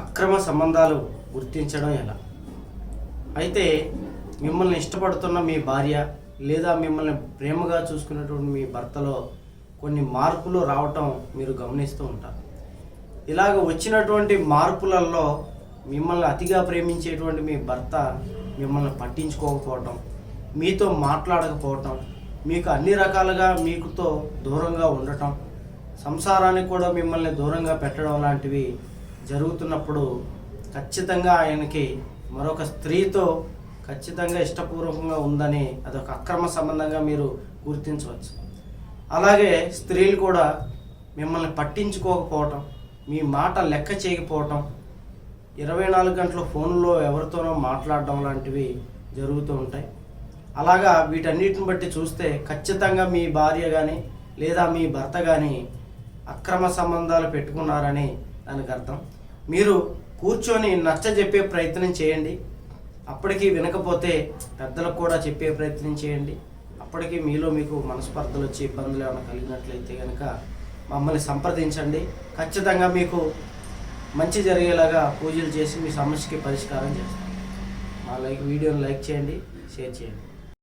అక్రమ సంబంధాలు గుర్తించడం ఎలా? అయితే మిమ్మల్ని ఇష్టపడుతున్న మీ భార్య లేదా మిమ్మల్ని ప్రేమగా చూసుకున్నటువంటి మీ భర్తలో కొన్ని మార్పులు రావటం మీరు గమనిస్తూ ఉంటారు. ఇలాగ వచ్చినటువంటి మార్పులలో మిమ్మల్ని అతిగా ప్రేమించేటువంటి మీ భర్త మిమ్మల్ని పట్టించుకోకపోవటం మీతో మాట్లాడకపోవటం మీకు అన్ని రకాలుగా మీకుతో దూరంగా ఉండటం సంసారానికి కూడా మిమ్మల్ని దూరంగా పెట్టడం లాంటివి జరుగుతున్నప్పుడు ఖచ్చితంగా ఆయనకి మరొక స్త్రీతో ఖచ్చితంగా ఇష్టపూర్వకంగా ఉందని అదొక అక్రమ సంబంధంగా మీరు గుర్తించవచ్చు. అలాగే స్త్రీలు కూడా మిమ్మల్ని పట్టించుకోకపోవటం మీ మాట లెక్క చేయకపోవటం ఇరవై నాలుగు గంటల ఫోన్లో ఎవరితోనో మాట్లాడడం లాంటివి జరుగుతూ ఉంటాయి. అలాగా వీటన్నిటిని బట్టి చూస్తే ఖచ్చితంగా మీ భార్య కానీ లేదా మీ భర్త కానీ అక్రమ సంబంధాలు పెట్టుకున్నారని దానికి అర్థం మీరు కూర్చొని నచ్చ చెప్పే ప్రయత్నం చేయండి. అప్పటికి వినకపోతే పెద్దలకు కూడా చెప్పే ప్రయత్నం చేయండి. అప్పటికి మీలో మీకు మనస్పర్ధలు వచ్చి ఇబ్బందులు ఏమైనా కలిగినట్లయితే కనుక మమ్మల్ని సంప్రదించండి. ఖచ్చితంగా మీకు మంచి జరిగేలాగా పూజలు చేసి మీ సమస్యకి పరిష్కారం చేస్తాం. మా లైక్ వీడియోని లైక్ చేయండి షేర్ చేయండి.